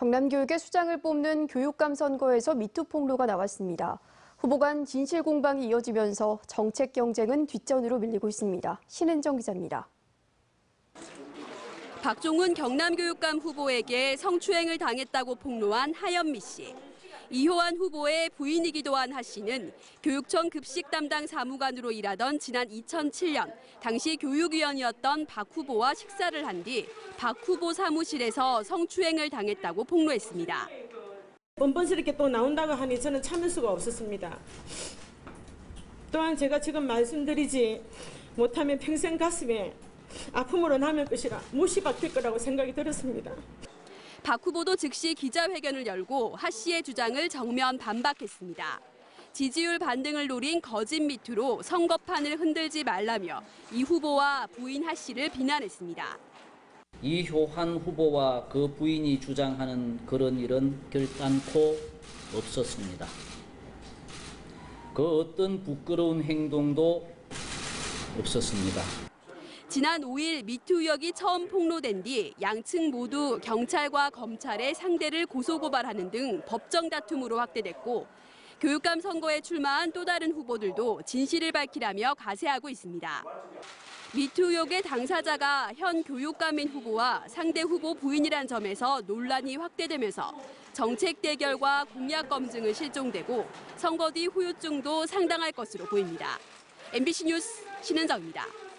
경남교육의 수장을 뽑는 교육감 선거에서 미투 폭로가 나왔습니다. 후보 간 진실 공방이 이어지면서 정책 경쟁은 뒷전으로 밀리고 있습니다. 신은정 기자입니다. 박종훈 경남교육감 후보에게 성추행을 당했다고 폭로한 하연미 씨. 이효한 후보의 부인이기도 한 하 씨는 교육청 급식 담당 사무관으로 일하던 지난 2007년 당시 교육위원이었던 박 후보와 식사를 한 뒤 박 후보 사무실에서 성추행을 당했다고 폭로했습니다. 번번스럽게 또 나온다고 하니 저는 참을 수가 없었습니다. 또한 제가 지금 말씀드리지 못하면 평생 가슴에 아픔으로 남을 것이라 못이 박힐 거라고 생각이 들었습니다. 박 후보도 즉시 기자회견을 열고 하 씨의 주장을 정면 반박했습니다. 지지율 반등을 노린 거짓 미투로 선거판을 흔들지 말라며 이 후보와 부인 하 씨를 비난했습니다. 이효한 후보와 그 부인이 주장하는 그런 일은 결단코 없었습니다. 그 어떤 부끄러운 행동도 없었습니다. 지난 5일 미투 의혹이 처음 폭로된 뒤 양측 모두 경찰과 검찰에 상대를 고소고발하는 등 법정 다툼으로 확대됐고 교육감 선거에 출마한 또 다른 후보들도 진실을 밝히라며 가세하고 있습니다. 미투 의혹의 당사자가 현 교육감인 후보와 상대 후보 부인이란 점에서 논란이 확대되면서 정책 대결과 공약 검증은 실종되고 선거 뒤 후유증도 상당할 것으로 보입니다. MBC 뉴스 신은정입니다.